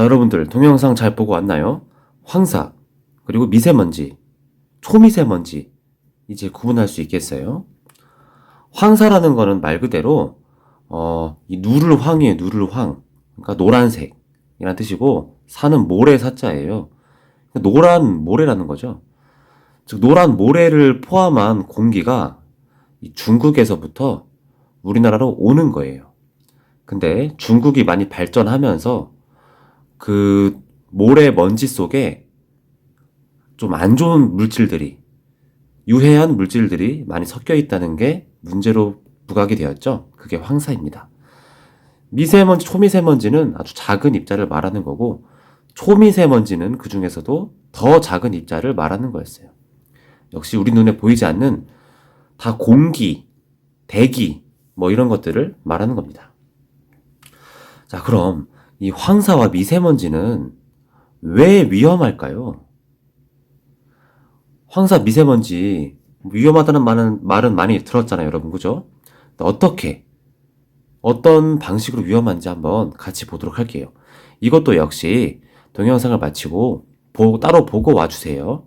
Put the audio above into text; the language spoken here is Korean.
자, 여러분들 동영상 잘 보고 왔나요? 황사, 그리고 미세먼지, 초미세먼지 이제 구분할 수 있겠어요? 황사라는 거는 말 그대로 어, 이 누를 황이에요. 누를 황. 그러니까 노란색이라는 뜻이고 사는 모래 사자예요. 그러니까 노란 모래라는 거죠. 즉 노란 모래를 포함한 공기가 이 중국에서부터 우리나라로 오는 거예요. 근데 중국이 많이 발전하면서 그 모래 먼지 속에 좀 안 좋은 물질들이 유해한 물질들이 많이 섞여 있다는 게 문제로 부각이 되었죠. 그게 황사입니다. 미세먼지, 초미세먼지는 아주 작은 입자를 말하는 거고 초미세먼지는 그 중에서도 더 작은 입자를 말하는 거였어요. 역시 우리 눈에 보이지 않는 다 공기, 대기, 뭐 이런 것들을 말하는 겁니다. 자, 그럼 이 황사와 미세먼지는 왜 위험할까요? 황사, 미세먼지 위험하다는 말은, 말은 많이 들었잖아요, 여러분. 그죠? 어떻게, 어떤 방식으로 위험한지 한번 같이 보도록 할게요. 이것도 역시 동영상을 마치고 보- 따로 보고 와주세요.